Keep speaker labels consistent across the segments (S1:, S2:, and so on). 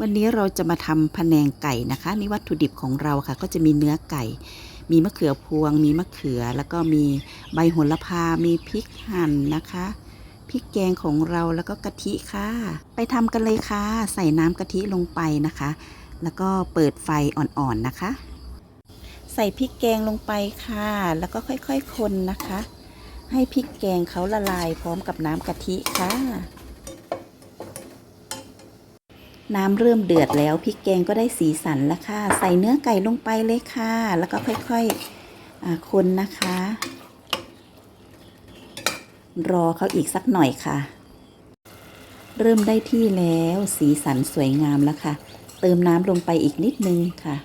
S1: วันนี้เราจะมาทำพะแนงไก่นะคะนี่วัตถุดิบของเราค่ะ ก็จะมีเนื้อไก่ มีมะเขือพวง มีมะเขือ แล้วก็มีใบโหระพา มีพริกหั่นนะคะพริกแกงของเราแล้วก็กะทิค่ะ ไปทำกันเลยค่ะ ใส่น้ำกะทิลงไปนะคะ แล้วก็เปิดไฟอ่อนๆนะคะ ใส่พริกแกงลงไปค่ะ แล้วก็ค่อยๆคนนะคะ ให้พริกแกงเขาละลายพร้อมกับน้ำกะทิค่ะ น้ำเริ่มเดือดแล้วพริกแกงก็ได้สีสันแล้วค่ะ ใส่เนื้อไก่ลงไปเลยค่ะ แล้วก็ค่อยๆอ่าคนนะคะ รอเขาอีกสักหน่อยค่ะ เริ่มได้ที่แล้วสีสันสวยงามแล้วค่ะ เติมน้ำลงไปอีกนิดนึงค่ะ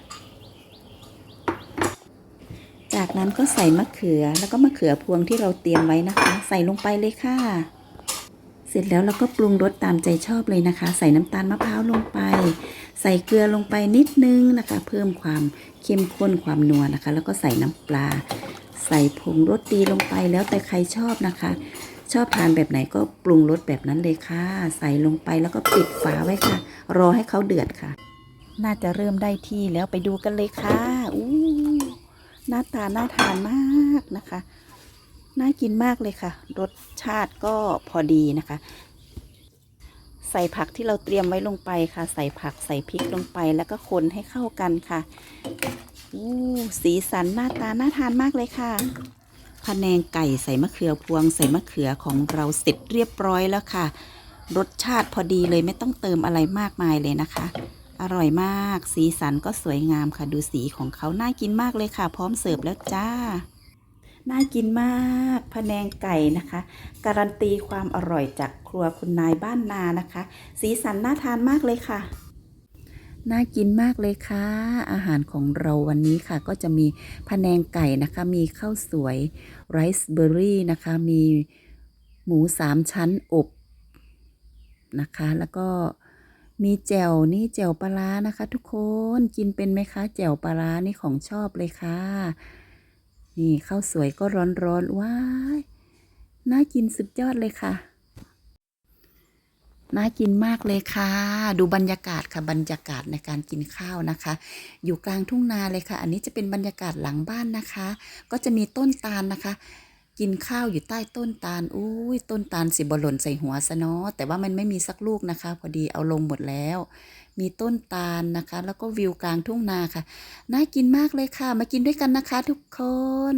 S1: จากนั้นก็ใส่มะเขือแล้วก็มะเขือพวงที่เราเตรียมไว้นะคะ ใส่ลงไปเลยค่ะ เสร็จแล้วเราก็ปรุงรสตามใจชอบเลยนะคะ ใส่น้ำตาลมะพร้าวลงไป ใส่เกลือลงไปนิดนึงนะคะ เพิ่มความเข้มข้นความนัวนะคะ แล้วก็ใส่น้ำปลา ใส่ผงรสดีลงไปแล้วแต่ใครชอบนะคะ ชอบทานแบบไหนก็ปรุงรสแบบนั้นเลยค่ะ ใส่ลงไปแล้วก็ปิดฝาไว้ค่ะ รอให้เขาเดือดค่ะ น่าจะเริ่มได้ที่แล้วไปดูกันเลยค่ะอู้หน้าตาน่าทานมากนะคะ น่ากินมากเลยค่ะ รสชาติก็พอดีนะคะ ใส่ผักที่เราเตรียมไว้ลงไปค่ะ ใส่ผักใส่พริกลงไปแล้วก็คนให้เข้ากันค่ะอู้สีสันหน้าตาน่าทานมากเลยค่ะพะแนงไก่ใส่มะเขือพวง ใส่มะเขือของเราเสร็จเรียบร้อยแล้วค่ะ รสชาติพอดีเลยไม่ต้องเติมอะไรมากมายเลยนะคะ อร่อยมาก สีสันก็สวยงามค่ะ ดูสีของเขาน่ากินมากเลยค่ะ พร้อมเสิร์ฟแล้วจ้า น่ากินมากพะแนงไก่นะคะ การันตีความอร่อยจากครัวคุณนายบ้านนานะคะ สีสันน่าทานมากเลยค่ะ น่ากินมากเลยค่ะ อาหารของเราวันนี้ค่ะ ก็จะมีพะแนงไก่นะคะ มีข้าวสวยไรซ์เบอร์รี่นะคะ มีหมูสามชั้นอบนะคะ แล้วก็มีแจ่วนี่แจ่วปลาร้านะคะ ทุกคนกินเป็นไหมคะแจ่วปลาร้านี่ของชอบเลยค่ะ นี่ข้าวสวยก็ร้อนๆว้ายน่ากินสุดยอดเลยค่ะ น่ากินมากเลยค่ะ ดูบรรยากาศค่ะบรรยากาศในการกินข้าวนะคะ อยู่กลางทุ่งนาเลยค่ะ อันนี้จะเป็นบรรยากาศหลังบ้านนะคะ ก็จะมีต้นตาลนะคะ กินข้าวอยู่ใต้ต้นตาลอุ้ยต้นตาลสิบหล่นใส่หัวซะเนาะแต่ว่ามันไม่มีสักลูกนะคะ พอดีเอาลงหมดแล้ว มีต้นตาลนะคะ แล้วก็วิวกลางทุ่งนาค่ะ น่ากินมากเลยค่ะ มากินด้วยกันนะคะทุกคน